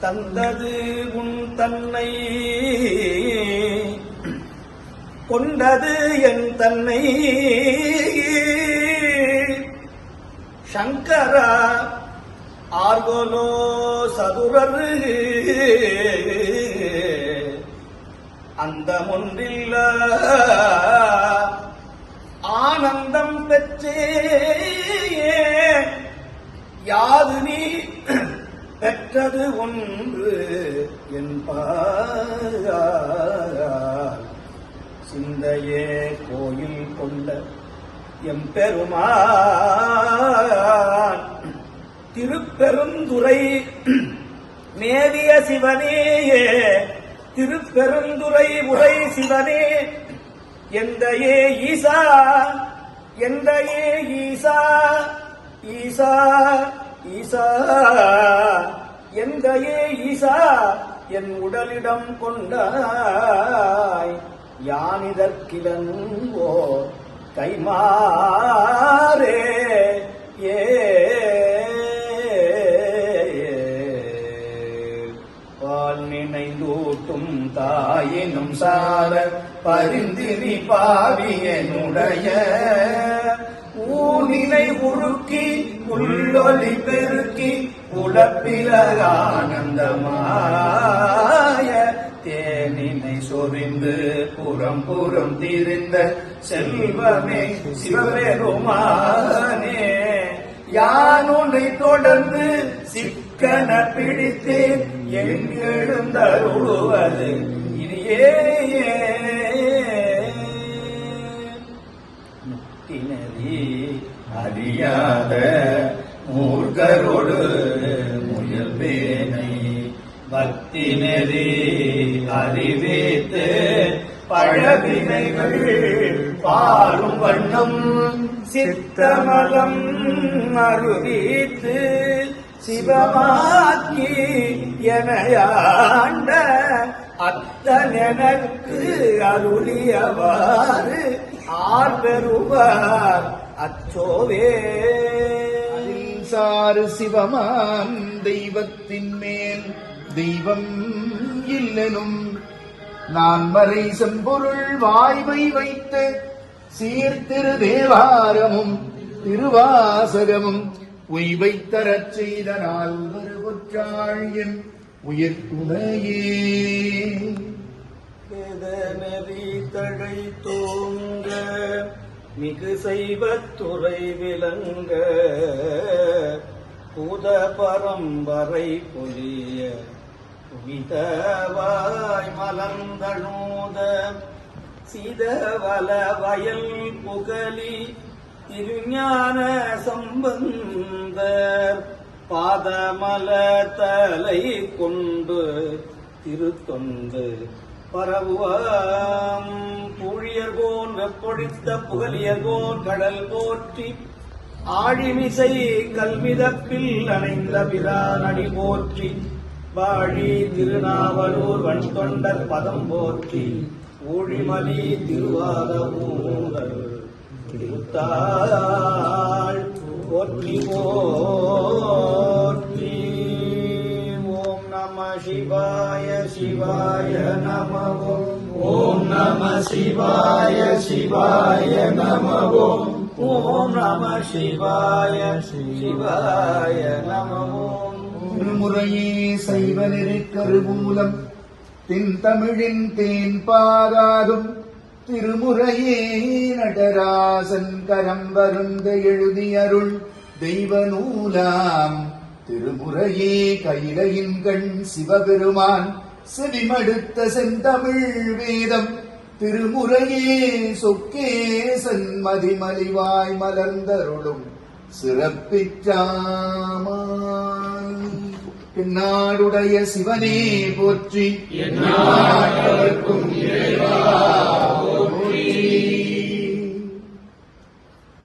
தந்தது உன் தன்னை கொண்டது என் தன்னை. சங்கரா ஆர்கோலோ சதுரரு அந்த ஒன்றில்ல ஆனந்தம் பெற்றே. யாது நீ பெற்றது ஒன்று என்பார் சிந்தையே கோயில் கொண்ட எம்பெருமான். திருப்பெருந்துறை மேவிய சிவனேயே திருப்பெருந்துறை உரை சிவனே எந்த ஏ ஈசா எந்த ஏ ஈசா ஈசா ஈசா எந்தையே ஈசா என் உடலிடம் கொண்டாய். யானிதற்கிலங்கோ கைமாறே ஏ பால் நினைந்தூட்டும் தாயினும் சார பரிந்தினி பாவியனுடைய ஊனினை உருக்கி உள்ளொலி பெருக்கி உழப்பில ஆனந்தமாய தேனினை சொரிந்து புறம் புறம் திரிந்த செல்வமே சிவபெருமானே. யான் உன்னை தொடர்ந்து சிக்கன பிடித்தேன் எழுந்தருளுவது இனியே முத்தினரி அறியாத மூர்க்கரோடு முயல்வேனை பக்தி நெறி அறிவித்து பழவினைகள் பாரும் வண்ணம் சித்தமலம் அருவித்து சிவமாக்கி எனையாண்ட அத்தனக்கு அருளியவாறு ஆர் பெறுவார் அச்சோவே. சாறு சிவமாம் தெய்வத்தின் மேல் தெய்வம் இல்லெனும். நான் மறை செம்பொருள் வாய்மை வைத்து சீர்திரு தேவாரமும் திருவாசகமும் உய்வை தரச் செய்தனால் ஒரு ஒற்றாள் என் உயிர் துணையே வேதநெறி தழை தோங்க மிகு செய்வத்துறை விளங்க புத பரம்பரை பொலிய புவிதவாய் மலர்ந்தனூத சிதவல வயல் புகலி திருஞான சம்பந்தர் பாதமல தலை கொண்டு திருத்தொண்டு பரவுவாம். புழியர்கோன் வெப்பொழித்த புகழியர்கோன் கடல் போற்றி ஆழிமிசை கல்விதப்பில் அணைந்த பிரானடி போற்றி. வாழி திருநாவலூர் வன்தொண்டர் பதம் போற்றி. ஊழிமலி திருவாத மூலர் திருத்தாள் போற்றி போற்றி. ஓம் நம சிவாய் சிவாய நம ஓம் நம சிவாய சிவாய நம ஓம் நம சிவாய சிவாய நம திருமுறையே சைவ நெறிக் கருமூலம் தென் தமிழின் தேன் பாராதும் திருமுறையே நடராசன் கரம் வருந்த எழுதியருள் தெய்வ நூலாம் திருமுறையே கைலையின் கண் சிவபெருமான் செவிமடுத்த செந்தமிழ் வேதம் திருமுறையே சொக்கேசன் மதிமலிவாய் மலர்ந்தருளும் சிறப்பிற்றாமாய் என்னாடுடைய சிவனே போற்றி. என்னாட்டவர்க்கும் இறைவா